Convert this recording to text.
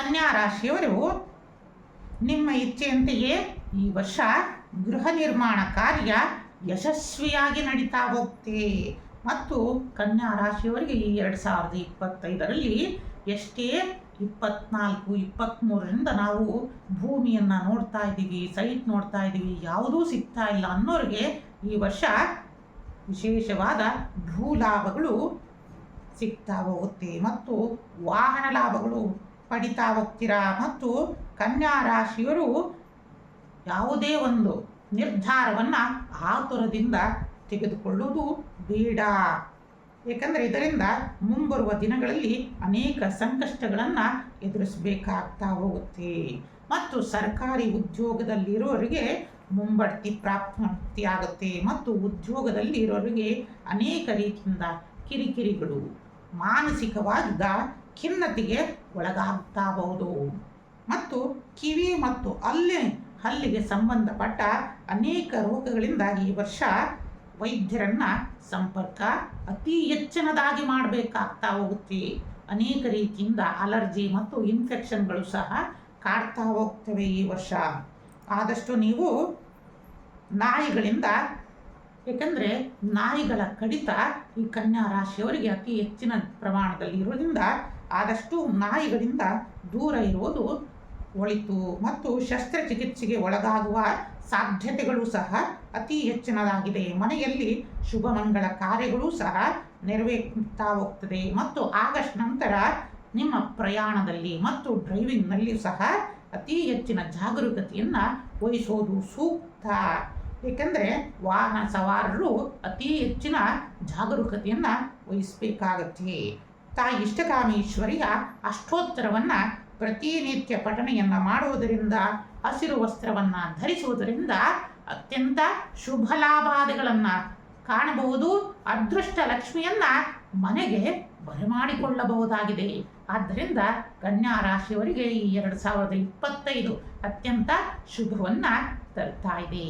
ಕನ್ಯಾ ರಾಶಿಯವರು ನಿಮ್ಮ ಇಚ್ಛೆಯಂತೆಯೇ ಈ ವರ್ಷ ಗೃಹ ನಿರ್ಮಾಣ ಕಾರ್ಯ ಯಶಸ್ವಿಯಾಗಿ ನಡೀತಾ ಹೋಗುತ್ತೆ. ಮತ್ತು ಕನ್ಯಾ ರಾಶಿಯವರಿಗೆ ಈ ಎರಡು ಸಾವಿರದ ಇಪ್ಪತ್ತೈದರಲ್ಲಿ ಎಷ್ಟೇ ಇಪ್ಪತ್ನಾಲ್ಕು ಇಪ್ಪತ್ತ್ಮೂರರಿಂದ ನಾವು ಭೂಮಿಯನ್ನು ನೋಡ್ತಾ ಇದ್ದೀವಿ ಸೈಟ್ ನೋಡ್ತಾ ಇದ್ದೀವಿ, ಯಾವುದೂ ಸಿಗ್ತಾ ಇಲ್ಲ ಅನ್ನೋರಿಗೆ ಈ ವರ್ಷ ವಿಶೇಷವಾದ ಭೂ ಲಾಭಗಳು ಸಿಗ್ತಾ ಹೋಗುತ್ತೆ. ಮತ್ತು ವಾಹನ ಲಾಭಗಳು ಪಡಿತಾ ಹೋಗ್ತೀರಾ ಮತ್ತು ಕನ್ಯಾ ರಾಶಿಯವರು ಯಾವುದೇ ಒಂದು ನಿರ್ಧಾರವನ್ನು ಆತುರದಿಂದ ತೆಗೆದುಕೊಳ್ಳುವುದು ಬೇಡ. ಏಕೆಂದರೆ ಇದರಿಂದ ಮುಂಬರುವ ದಿನಗಳಲ್ಲಿ ಅನೇಕ ಸಂಕಷ್ಟಗಳನ್ನು ಎದುರಿಸಬೇಕಾಗ್ತಾ ಹೋಗುತ್ತೆ. ಮತ್ತು ಸರ್ಕಾರಿ ಉದ್ಯೋಗದಲ್ಲಿರೋರಿಗೆ ಮುಂಬಡ್ತಿ ಪ್ರಾಪ್ತಿಯಾಗುತ್ತೆ ಮತ್ತು ಉದ್ಯೋಗದಲ್ಲಿ ಇರೋರಿಗೆ ಅನೇಕ ರೀತಿಯಿಂದ ಕಿರಿಕಿರಿಗಳು ಮಾನಸಿಕವಾದ ಖಿನ್ನತೆಗೆ ಒಳಗಾಗ್ತಾಬಹುದು. ಮತ್ತು ಕಿವಿ ಮತ್ತು ಅಲ್ಲಿ ಹಲ್ಲಿಗೆ ಸಂಬಂಧಪಟ್ಟ ಅನೇಕ ರೋಗಗಳಿಂದಾಗಿ ಈ ವರ್ಷ ವೈದ್ಯರನ್ನ ಸಂಪರ್ಕ ಅತಿ ಹೆಚ್ಚಿನದಾಗಿ ಮಾಡಬೇಕಾಗ್ತಾ ಹೋಗುತ್ತೆ. ಅನೇಕ ರೀತಿಯಿಂದ ಅಲರ್ಜಿ ಮತ್ತು ಇನ್ಫೆಕ್ಷನ್ಗಳು ಸಹ ಕಾಡ್ತಾ ಹೋಗ್ತವೆ ಈ ವರ್ಷ. ಆದಷ್ಟು ನೀವು ನಾಯಿಗಳಿಂದ, ಏಕೆಂದರೆ ನಾಯಿಗಳ ಕಡಿತ ಈ ಕನ್ಯಾ ರಾಶಿಯವರಿಗೆ ಅತಿ ಹೆಚ್ಚಿನ ಪ್ರಮಾಣದಲ್ಲಿ ಇರೋದ್ರಿಂದ ಆದಷ್ಟು ನಾಯಿಗಳಿಂದ ದೂರ ಇರುವುದು ಒಳಿತು. ಮತ್ತು ಶಸ್ತ್ರಚಿಕಿತ್ಸೆಗೆ ಒಳಗಾಗುವ ಸಾಧ್ಯತೆಗಳು ಸಹ ಅತಿ ಹೆಚ್ಚಿನದಾಗಿದೆ. ಮನೆಯಲ್ಲಿ ಶುಭ ಮಂಗಳ ಕಾರ್ಯಗಳು ಸಹ ನೆರವೇರ್ತಾ ಹೋಗ್ತದೆ. ಮತ್ತು ಆಗಸ್ಟ್ ನಂತರ ನಿಮ್ಮ ಪ್ರಯಾಣದಲ್ಲಿ ಮತ್ತು ಡ್ರೈವಿಂಗ್ನಲ್ಲಿ ಸಹ ಅತಿ ಹೆಚ್ಚಿನ ಜಾಗರೂಕತೆಯನ್ನು ವಹಿಸೋದು ಸೂಕ್ತ. ಏಕೆಂದರೆ ವಾಹನ ಸವಾರರು ಅತಿ ಹೆಚ್ಚಿನ ಜಾಗರೂಕತೆಯನ್ನು ವಹಿಸಬೇಕಾಗತ್ತೆ. ತಾಯಿ ಇಷ್ಟಕಾಮೇಶ್ವರಿಯ ಅಷ್ಟೋತ್ತರವನ್ನು ಪ್ರತಿನಿತ್ಯ ಪಠಣೆಯನ್ನು ಮಾಡುವುದರಿಂದ, ಹಸಿರು ವಸ್ತ್ರವನ್ನು ಧರಿಸುವುದರಿಂದ ಅತ್ಯಂತ ಶುಭ ಲಾಭಾದಿಗಳನ್ನು ಕಾಣಬಹುದು. ಅದೃಷ್ಟ ಲಕ್ಷ್ಮಿಯನ್ನ ಮನೆಗೆ ಬರಮಾಡಿಕೊಳ್ಳಬಹುದಾಗಿದೆ. ಆದ್ದರಿಂದ ಕನ್ಯಾ ರಾಶಿಯವರಿಗೆ ಈ ಎರಡು ಸಾವಿರದ ಇಪ್ಪತ್ತೈದು ಅತ್ಯಂತ ಶುಭವನ್ನ ತರ್ತಾ ಇದೆ.